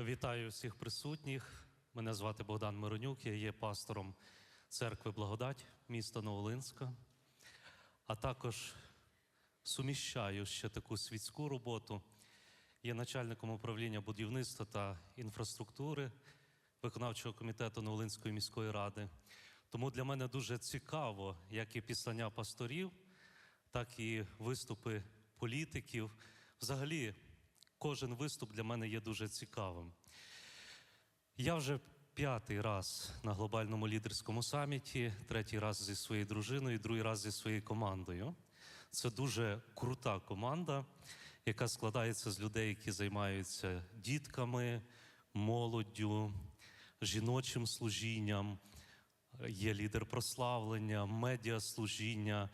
Вітаю всіх присутніх. Мене звати Богдан Миронюк, я є пастором церкви Благодать міста Новолинська, а також суміщаю ще таку світську роботу. Є начальником управління будівництва та інфраструктури виконавчого комітету Новолинської міської ради. Тому для мене дуже цікаво, як і післання пасторів, так і виступи політиків. Взагалі, кожен виступ для мене є дуже цікавим. Я вже п'ятий раз на глобальному лідерському саміті, третій раз зі своєю дружиною, другий раз зі своєю командою. Це дуже крута команда, яка складається з людей, які займаються дітками, молоддю, жіночим служінням. Є лідер прославлення, медіаслужіння.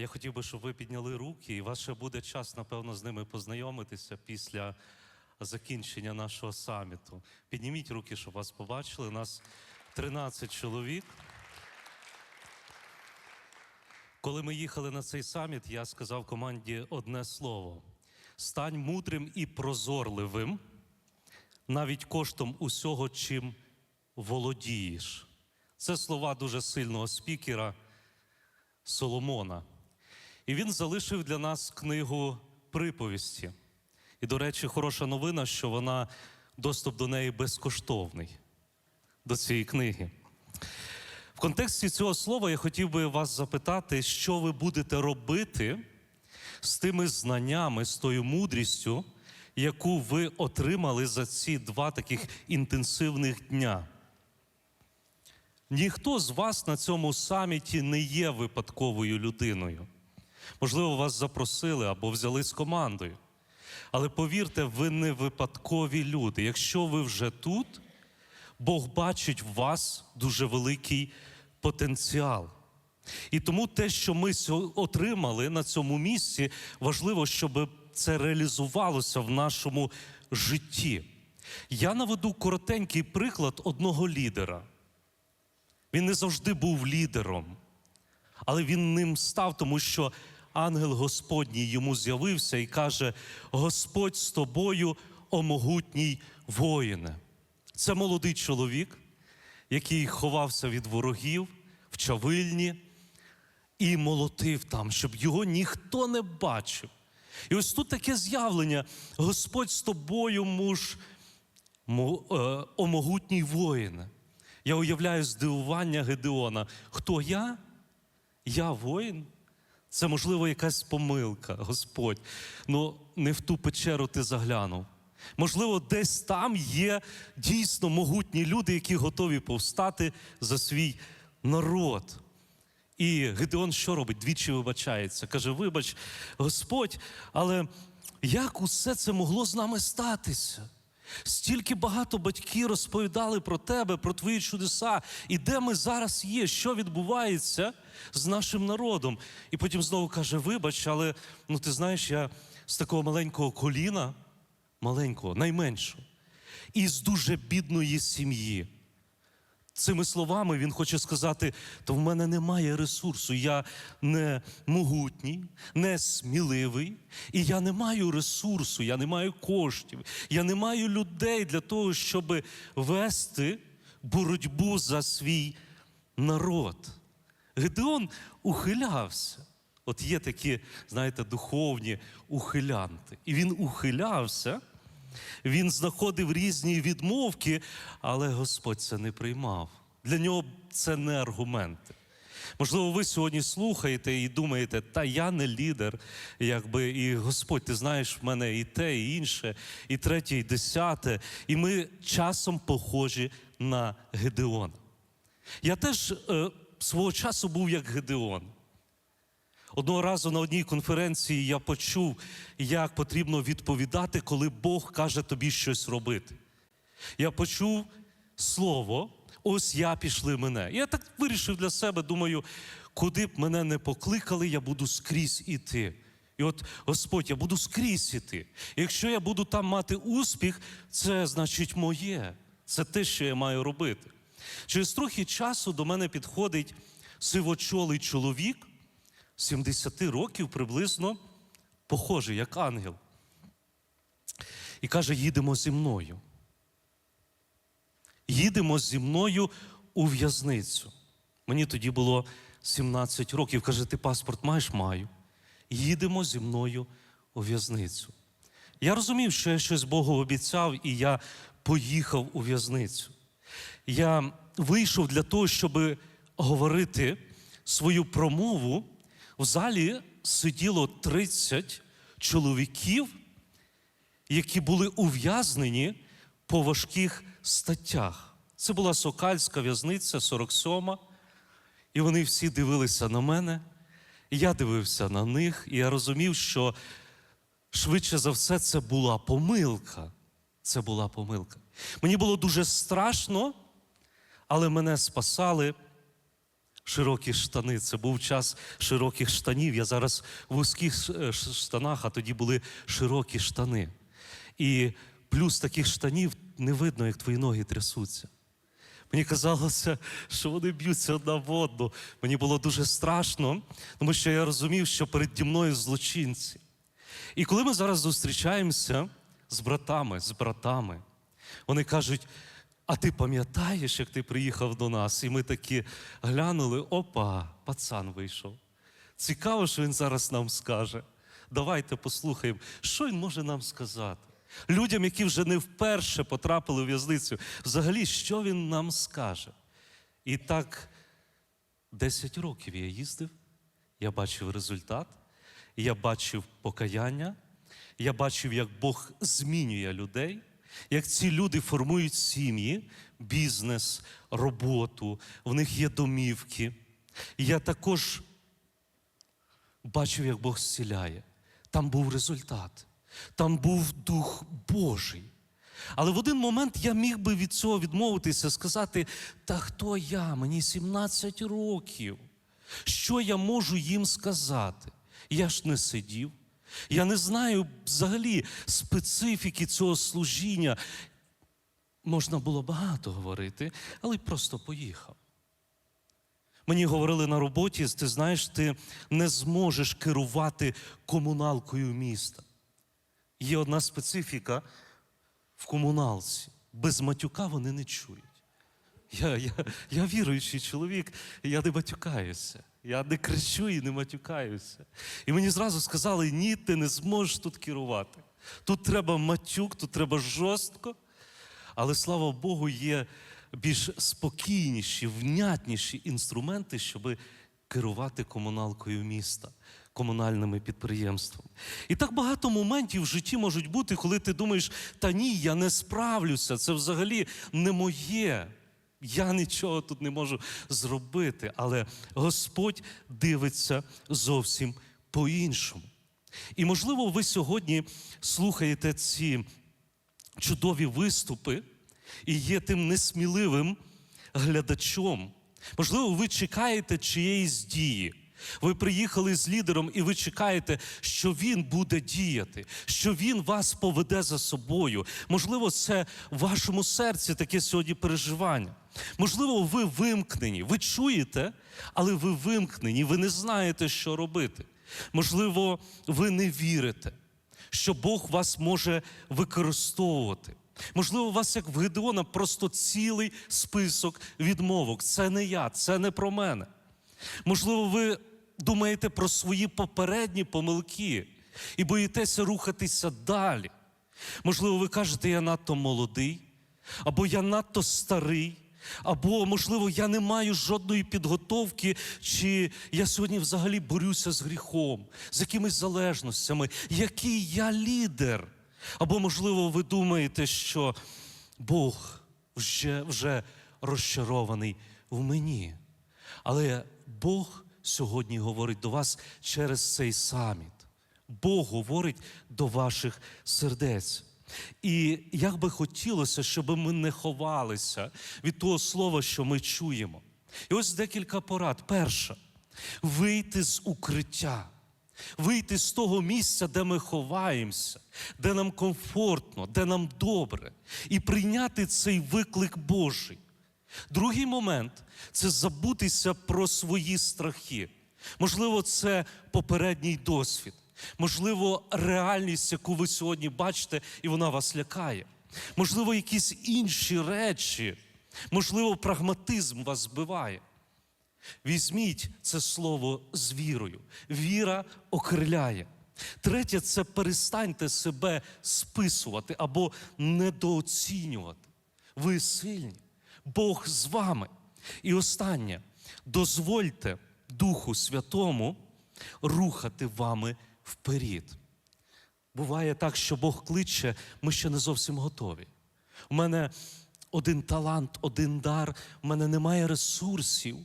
Я хотів би, щоб ви підняли руки, і у буде час, напевно, з ними познайомитися після закінчення нашого саміту. Підніміть руки, щоб вас побачили. У нас 13 чоловік. Коли ми їхали на цей саміт, я сказав команді одне слово: стань мудрим і прозорливим, навіть коштом усього, чим володієш. Це слова дуже сильного спікера Соломона. І він залишив для нас книгу приповісті. І, до речі, хороша новина, що вона доступ до неї безкоштовний, до цієї книги. В контексті цього слова я хотів би вас запитати, що ви будете робити з тими знаннями, з тою мудрістю, яку ви отримали за ці два таких інтенсивних дня. Ніхто з вас на цьому саміті не є випадковою людиною. Можливо, вас запросили або взяли з командою. Але повірте, ви не випадкові люди. Якщо ви вже тут, Бог бачить в вас дуже великий потенціал. І тому те, що ми отримали на цьому місці, важливо, щоб це реалізувалося в нашому житті. Я наведу коротенький приклад одного лідера. Він не завжди був лідером, але він ним став, тому що ангел Господній йому з'явився і каже: Господь з тобою, о могутній воїне. Це молодий чоловік, який ховався від ворогів в чавильні і молотив там, щоб його ніхто не бачив. І ось тут таке з'явлення: Господь з тобою, муж, е, о могутній воїне. Я уявляю здивування Гедеона. Хто я? Я воїн? Це, можливо, якась помилка, Господь. Ну, не в ту печеру ти заглянув. Можливо, десь там є дійсно могутні люди, які готові повстати за свій народ. І Гедеон що робить? Двічі вибачається. Каже: Вибач, Господь, але як усе це могло з нами статися? Стільки багато батьки розповідали про тебе, про твої чудеса, і де ми зараз є, що відбувається з нашим народом. І потім знову каже: Вибач, але ну ти знаєш, я з такого маленького коліна, маленького, найменшого, і з дуже бідної сім'ї. Цими словами він хоче сказати: то в мене немає ресурсу, я не могутній, не сміливий, і я не маю ресурсу, я не маю коштів, я не маю людей для того, щоб вести боротьбу за свій народ. Гедеон ухилявся. От є такі, знаєте, духовні ухилянти. І він ухилявся. Він знаходив різні відмовки, але Господь це не приймав. Для нього це не аргументи. Можливо, ви сьогодні слухаєте і думаєте, та я не лідер, якби і Господь, ти знаєш, в мене і те, і інше, і третє, і десяте. І ми часом похожі на Гедеона. Я теж е, свого часу був як Гедеон. Одного разу на одній конференції я почув, як потрібно відповідати, коли Бог каже тобі щось робити. Я почув слово, ось я пішли мене. Я так вирішив для себе, думаю, куди б мене не покликали, я буду скрізь іти. І от Господь, я буду скрізь іти. Якщо я буду там мати успіх, це значить моє. Це те, що я маю робити. Через трохи часу до мене підходить сивочолий чоловік, 70 років приблизно, похожий як ангел. І каже: їдемо зі мною. їдемо зі мною у в'язницю. Мені тоді було 17 років. Каже, ти паспорт маєш? Маю. Їдемо зі мною у в'язницю. Я розумів, що я щось Богу обіцяв, і я поїхав у в'язницю. Я вийшов для того, щоб говорити свою промову. В залі сиділо 30 чоловіків, які були ув'язнені по важких статтях. Це була Сокальська в'язниця, 47-ма. І вони всі дивилися на мене, я дивився на них, і я розумів, що швидше за все це була помилка. Це була помилка. Мені було дуже страшно, але мене спасали широкі штани. Це був час широких штанів. Я зараз в вузьких е, штанах, а тоді були широкі штани. І плюс таких штанів не видно, як твої ноги трясуться. Мені казалося, що вони б'ються одна в одну. Мені було дуже страшно, тому що я розумів, що переді мною злочинці. І коли ми зараз зустрічаємося з братами, з братами, вони кажуть: а ти пам'ятаєш, як ти приїхав до нас? І ми такі глянули: опа, пацан вийшов. Цікаво, що він зараз нам скаже. Давайте послухаємо, що він може нам сказати. Людям, які вже не вперше потрапили в в'язницю, взагалі, що він нам скаже? І так 10 років я їздив, я бачив результат, я бачив покаяння, я бачив, як Бог змінює людей, як ці люди формують сім'ї, бізнес, роботу, в них є домівки. Я також бачив, як Бог зціляє. Там був результат, там був Дух Божий. Але в один момент я міг би від цього відмовитися, сказати: та хто я? Мені 17 років. Що я можу їм сказати? Я ж не сидів. Я не знаю взагалі специфіки цього служіння. Можна було багато говорити, але просто поїхав. Мені говорили на роботі, ти знаєш, ти не зможеш керувати комуналкою міста. Є одна специфіка в комуналці. Без матюка вони не чують. Я, я, я віруючий чоловік, я не матюкаюся. Я не кричу і не матюкаюся. І мені зразу сказали: ні, ти не зможеш тут керувати. Тут треба матюк, тут треба жорстко. Але слава Богу, є більш спокійніші, внятніші інструменти, щоб керувати комуналкою міста, комунальними підприємствами. І так багато моментів в житті можуть бути, коли ти думаєш, та ні, я не справлюся, це взагалі не моє. Я нічого тут не можу зробити, але Господь дивиться зовсім по-іншому. І можливо, ви сьогодні слухаєте ці чудові виступи і є тим несміливим глядачом. Можливо, ви чекаєте чиєїсь дії. Ви приїхали з лідером, і ви чекаєте, що він буде діяти, що він вас поведе за собою. Можливо, це в вашому серці таке сьогодні переживання. Можливо, ви вимкнені, ви чуєте, але ви вимкнені, ви не знаєте, що робити. Можливо, ви не вірите, що Бог вас може використовувати. Можливо, у вас, як в Гедеона, просто цілий список відмовок. Це не я, це не про мене. Можливо, ви думаєте про свої попередні помилки і боїтеся рухатися далі. Можливо, ви кажете, я надто молодий, або я надто старий, або, можливо, я не маю жодної підготовки, чи я сьогодні взагалі борюся з гріхом, з якимись залежностями, який я лідер. Або, можливо, ви думаєте, що Бог вже, вже розчарований в мені. Але Бог сьогодні говорить до вас через цей саміт. Бог говорить до ваших сердець. І як би хотілося, щоб ми не ховалися від того слова, що ми чуємо. І ось декілька порад. Перша вийти з укриття. Вийти з того місця, де ми ховаємося, де нам комфортно, де нам добре, і прийняти цей виклик Божий. Другий момент це забутися про свої страхи. Можливо, це попередній досвід, можливо, реальність, яку ви сьогодні бачите, і вона вас лякає. Можливо, якісь інші речі, Можливо, прагматизм вас збиває. Візьміть це слово з вірою. Віра окриляє. Третє це перестаньте себе списувати або недооцінювати. Ви сильні, Бог з вами. І останнє, дозвольте Духу Святому рухати вами вперед. Буває так, що Бог кличе, ми ще не зовсім готові. У мене один талант, один дар, у мене немає ресурсів.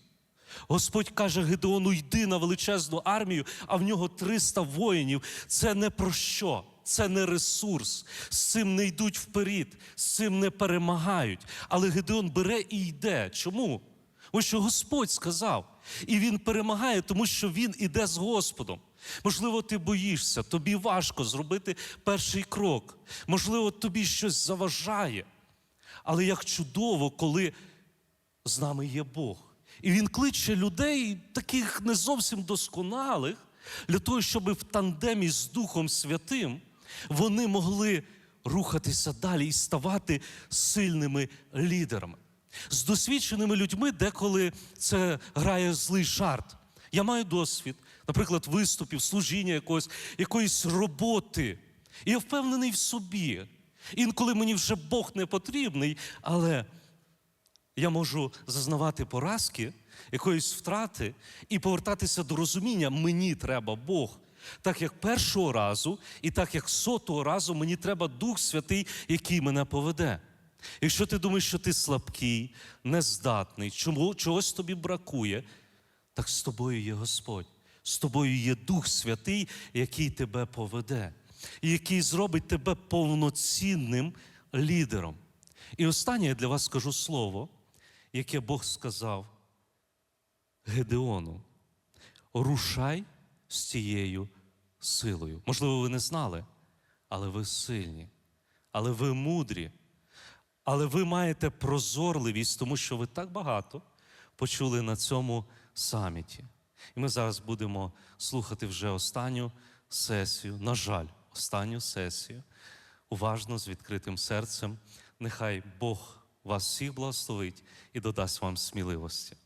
Господь каже Гедеону, йди на величезну армію, а в нього 300 воїнів. Це не про що, це не ресурс. З цим не йдуть вперед, з цим не перемагають. Але Гедеон бере і йде. Чому? Ось що Господь сказав. І він перемагає, тому що він іде з Господом. Можливо, ти боїшся, тобі важко зробити перший крок. Можливо, тобі щось заважає. Але як чудово, коли з нами є Бог. І він кличе людей, таких не зовсім досконалих, для того, щоб в тандемі з Духом Святим вони могли рухатися далі і ставати сильними лідерами. З досвідченими людьми деколи це грає злий жарт. Я маю досвід, наприклад, виступів, служіння якогось, якоїсь роботи. І я впевнений в собі. Інколи мені вже Бог не потрібний, але я можу зазнавати поразки, якоїсь втрати і повертатися до розуміння, мені треба Бог. Так як першого разу, і так як сотого разу мені треба Дух Святий, який мене поведе. Якщо ти думаєш, що ти слабкий, нездатний, чому, чогось тобі бракує, так з тобою є Господь. З тобою є Дух Святий, який тебе поведе, і який зробить тебе повноцінним лідером. І останнє я для вас скажу слово, яке Бог сказав Гедеону: рушай з цією силою. Можливо, ви не знали, але ви сильні, але ви мудрі, але ви маєте прозорливість, тому що ви так багато почули на цьому саміті. І ми зараз будемо слухати вже останню сесію, на жаль, останню сесію, уважно з відкритим серцем. Нехай Бог вас всіх благословить і додасть вам сміливості.